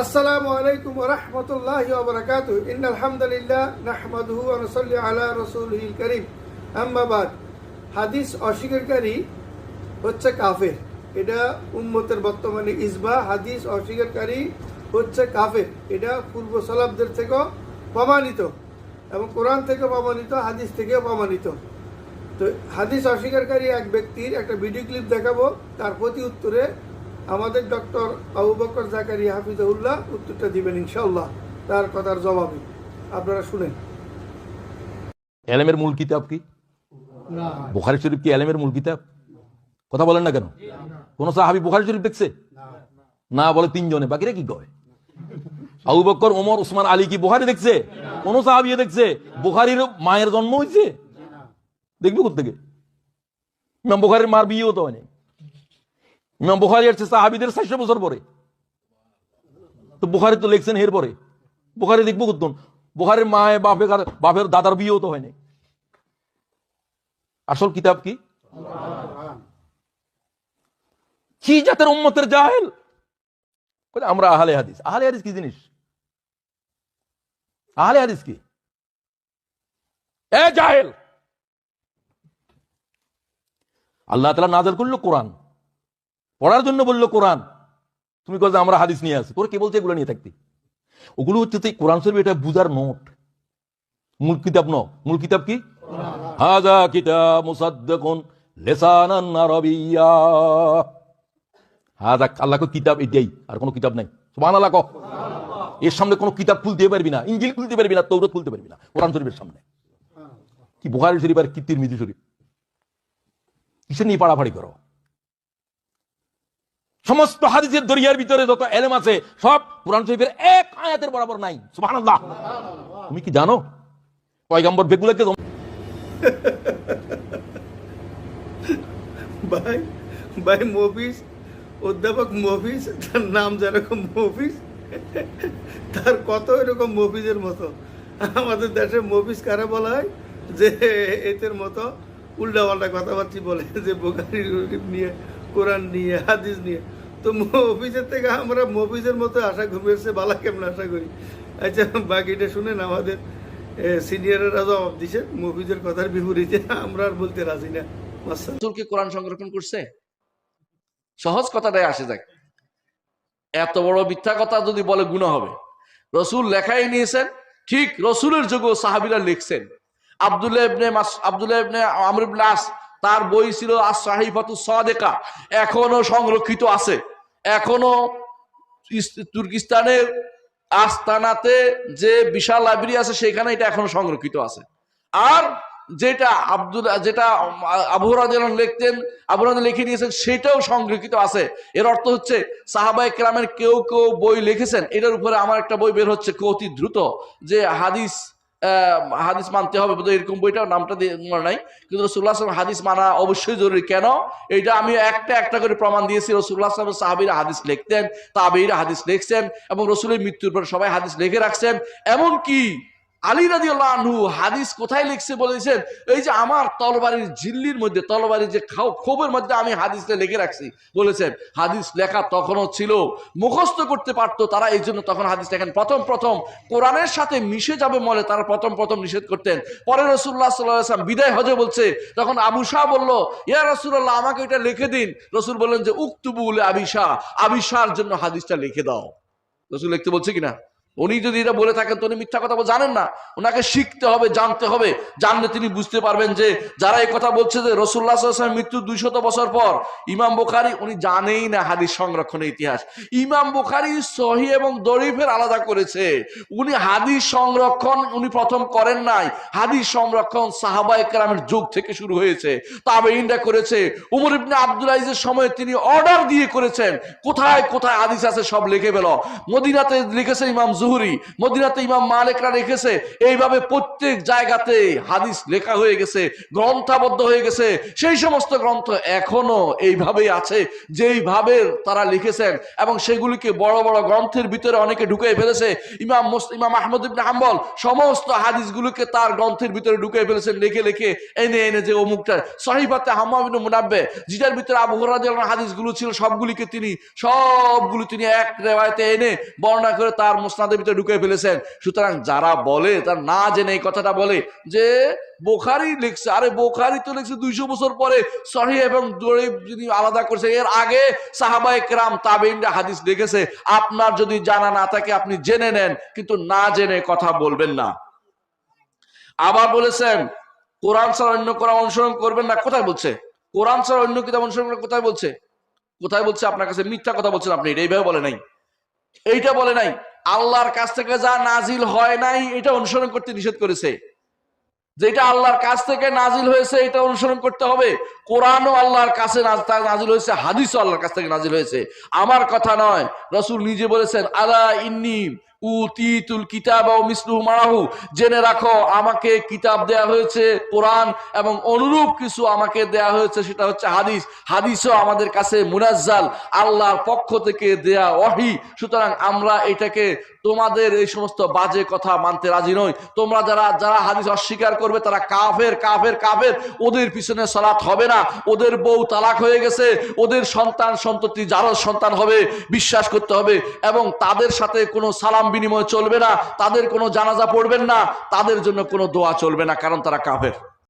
আসসালামু আলাইকুম রহমতুল্লাহ বরকাত ইন আলহামদুলিল্লাহ নাহমাদহু আনসল্লি আলা রসুলহিল করিম। আহমাবাদ হাদিস অস্বীকারী হচ্ছে কাফের। এটা উম্মতের বর্তমানে ইসবা হাদিস অস্বীকারী হচ্ছে কাফের। এটা পূর্ব সালাবদের থেকেও প্রমাণিত এবং কোরআন থেকে প্রমাণিত, হাদিস থেকেও প্রমাণিত। তো হাদিস অস্বীকারী এক ব্যক্তির একটা ভিডিও ক্লিপ দেখাবো। তার প্রতি উত্তরে আমাদের ডক্টর আবু বকর জাকারি হাফিজাউল্লাহ উত্তরটা দিবেন ইনশাআল্লাহ তার কথার জবাবে। আপনারা শুনেন। এলেমের মূল কিতাব কি? বুখারি শরীফ কি এলেমের মূল কিতাব? কথা বলেন না কেন? কোন সাহাবি বুখারি শরীফ দেখছে? না বলে তিনজনে বাকিরা কি কয়? আবু বক্কর ওমর উসমান আলী কি বুখারি দেখছে? কোন সাহাবি দেখছে? বুখারির মায়ের জন্ম হয়েছে দেখবি কোথেকে ইমাম বুখারির মার বিয়েও তো হয়নি। ইমাম বুখারি আসছে সাহাবিদের চারশো বছর পরে। তো বুখারি তো লিখছেন এর পরে। বুখারি দেখব কোথন বুখারির মায়ের বাপের বাপের দাদার বিয়েও তো হয়নি আসল কিতাব কি? কি জাতের উম্মতের জাহেল? আমরা আহলে হাদিস। আহলে হাদিস কি জিনিস? আহলে হাদিস কি? এ জাহেল! আল্লাহ তালা নাজল করল কোরআন। পড়ার জন্য বলল কোরআন। তুমি কল আমরা হাদিস নিয়ে আসি। তোর কে বলছে এগুলো নিয়ে থাকতি? ওগুলো হচ্ছে তুই কোরআন শরীফ এটা বুঝার নোট। মূল কিতাব ন? মূল কিতাব কি? হাজা কিতাব মুসাদ্দাকুন লিসানান আরাবিয়্যা হাজা আল্লাহ কো কিতাব এটাই আর কোনো কিতাব নাই। সুবহানাল্লাহ কও। এর সামনে কোনো কিতাব খুলতে পারবি না, ইঞ্জিল খুলতে পারবি না তৌরাত খুলতে পারবি না, কোরআন শরীফের সামনে। কি বুখারী শরীফ আর কি তিরমিজি শরীফ? কিসের নিয়ে পাড়াপাড়ি করো? সমস্ত হাদিসের দরিয়ার ভিতরে যত এলেম আছে, সব কোরআন শরীফের এক আয়াতের বরাবর নাই। সুবহানাল্লাহ। তুমি কি জানো? পয়গাম্বর বেগুলাকে ভাই ভাই মফিস, অধ্যাপক মফিস, তার নাম যেরকম মফিস, তার কত এরকম মফিজের মতো। আমাদের দেশে মফিস কারা বলা হয়? যে এদের মতো উল্টা পাল্টা কথাবার্তি বলে, যে বোকারি নিয়ে কোরআন নিয়ে, হাদিস নিয়ে। তো মফিজের থেকে আমরা মফিজের মতো আশা এসে বালা কেমন আশা করি? আচ্ছা বাকিটা শুনেন আমাদের সিনিয়ররা জবাব দিছে। মফিজের কথার বিপরীতে আমরা আর বলতে রাজি না। কি কোরআন সংরক্ষণ করছে? সহজ কথাটাই আসে যাক। এত বড় মিথ্যা কথা যদি বলে গুণা হবে। রসুল লেখাই নিয়েছেন, ঠিক রসুলের যুগ সাহাবিরা লিখছেন। আব্দুল্লাহ ইবনে মাস, আব্দুল্লাহ তার বই ছিল সাদেকা, এখনও সংরক্ষিত আছে। এখনও তুর্কিস্তানের আস্তানাতে যে বিশাল লাইব্রেরি আছে, সেখানে এটা এখনও সংরক্ষিত আছে। আর যেটা আব্দুল, যেটা আবহরাজ লিখতেন আবহরাজ লিখে নিয়েছেন সেটাও সংরক্ষিত আছে। এর অর্থ হচ্ছে সাহাবাই কেরামের কেউ কেউ বই লিখেছেন, এটার উপরে আমার একটা বই বের হচ্ছে, অতি দ্রুত, যে হাদিস হাদিস মানতে হবে এরকম বইটা নামটা মনে নাই। কিন্তু রসুল্লাহ আসলাম হাদিস মানা অবশ্যই জরুরি। কেন? এইটা আমি একটা একটা করে প্রমাণ দিয়েছি। রসুল্লাহ আসলাম সাহাবিরা হাদিস লিখতেন তাবেইরা হাদিস লিখছেন এবং রসুলের মৃত্যুর পর সবাই হাদিস লিখে রাখছেন। এমনকি আলী রাজি আনহু হাদিস কোথায় লিখছে বলেছেন, এই যে আমার তলবারির ঝিল্লির মধ্যে, তলবারির যে খাও- ক্ষোভের মধ্যে আমি হাদিসটা লিখে রাখছি। বলেছেন, হাদিস লেখা তখনও ছিল, মুখস্থ করতে পারতো তারা, এই জন্য তখন হাদিস লেখেন প্রথম প্রথম কোরআনের সাথে মিশে যাবে মলে, তারা প্রথম প্রথম নিষেধ করতেন। পরে রসুল্লাহ সাল্লাম বিদায় হজে বলছে, তখন আবু শাহ বলল, ইয়া রসুল্লাহ আমাকে এটা লিখে দিন। রসুল বললেন যে উক্তুবুল আবিশা আবিশার জন্য হাদিসটা লিখে দাও। রসুল লিখতে বলছে কিনা? উনি যদি এটা বলে থাকেন, তো উনি মিথ্যা কথা জানেন না। ওনাকে শিখতে হবে, জানতে হবে। জানলে তিনি বুঝতে পারবেন যে, যারা এই কথা বলছে যে রসুল্লাহ মৃত্যু দুইশত বছর পর, ইমাম বুখারি, উনি জানেই না হাদিস সংরক্ষণের ইতিহাস। ইমাম বুখারি সহি এবং দরিফের আলাদা করেছে। উনি হাদিস সংরক্ষণ উনি প্রথম করেন নাই। হাদিস সংরক্ষণ সাহাবায়ে কেরামের যুগ থেকে শুরু হয়েছে। তবে ইন্ডা করেছে। উমর ইবনে আব্দুল আইজের সময় তিনি অর্ডার দিয়ে করেছেন। কোথায় কোথায় হাদিস আছে সব লিখে পেল মদিনাতে লিখেছে ইমাম জুহুরি, মদিনাতে ইমাম মালিকরা রেখেছে। এইভাবে প্রত্যেক জায়গাতে হাদিস লেখা হয়ে গেছে, গ্রন্থাবদ্ধ হয়ে গেছে। সেই সমস্ত গ্রন্থ এখনও এইভাবেই আছে, যেইভাবে তারা লিখেছেন এবং সেগুলিকে বড় বড় গ্রন্থের ভিতরে অনেকে ঢুকে ফেলেছে। ইমাম ইমাম আহমদ ইবনে হাম্বল সমস্ত হাদিসগুলোকে তার গ্রন্থের ভিতরে ঢুকে ফেলেছেন, লিখে লিখে এনে এনে যে অমুকটা সহিবাতে হাম্মাবিন মুনাব্বে, যেটার ভিতরে আবু হুরায়রা হাদিসগুলো ছিল, সবগুলিকে তিনি, সবগুলো তিনি এক রেওয়ায়তে এনে বর্ণনা করে তার মুসনাদের ভিতরে ঢুকে ফেলেছেন। সুতরাং যারা বলে, তার না জেনে এই কথাটা বলে যে বোখারি লিখছে। আরে বোখারি তো লিখছে দুইশো বছর পরে সহি এবং জরিফ যিনি আলাদা করছে, এর আগে সাহাবাই কেরাম তাবেইনরা হাদিস লিখেছে, আপনার যদি জানা না থাকে আপনি জেনে নেন, কিন্তু না জেনে কথা বলবেন না। আবার বলেছেন, কোরআন ছাড়া অন্য কোরআন অনুসরণ করবেন না, কোথায় বলছে? কোরআন ছাড়া অন্য কিতাব অনুসরণ করে কোথায় বলছে? কোথায় বলছে? আপনার কাছে মিথ্যা কথা বলছেন আপনি, এইভাবে বলে নাই। এইটা বলে নাই। আল্লাহর কাছ থেকে যা নাজিল হয় নাই, এটা অনুসরণ করতে নিষেধ করেছে। যেটা আল্লাহর কাছ থেকে নাজিল হয়েছে, এটা অনুসরণ করতে হবে। কোরআনও আল্লাহর কাছে নাজিল হয়েছে, হাদিসও আল্লাহর কাছ থেকে নাজিল হয়েছে। আমার কথা নয়, রসুল নিজে বলেছেন, আলা ইন্নি উতিতুল কিতাব ও মিসলু জেনে রাখো, আমাকে কিতাব দেয়া হয়েছে কোরআন এবং অনুরূপ কিছু আমাকে দেয়া হয়েছে, সেটা হচ্ছে হাদিস। হাদিসও আমাদের কাছে মুনাজ্জাল, আল্লাহর পক্ষ থেকে দেয়া ওয়াহি। সুতরাং আমরা এটাকে, তোমাদের এই সমস্ত বাজে কথা মানতে রাজি নই। তোমরা যারা যারা হাদিস অস্বীকার করবে, তারা কাফের কাফের কাফের। ওদের পিছনে সালাত হবে না। ওদের বউ তালাক হয়ে গেছে। ওদের সন্তান সন্ততি, যারও সন্তান হবে, বিশ্বাস করতে হবে। এবং তাদের সাথে কোনো সালাম বিনিময় চলবে না। তাদের কোনো জানাজা পড়বেন না। তাদের জন্য কোনো দোয়া চলবে না, কারণ তারা কাফের।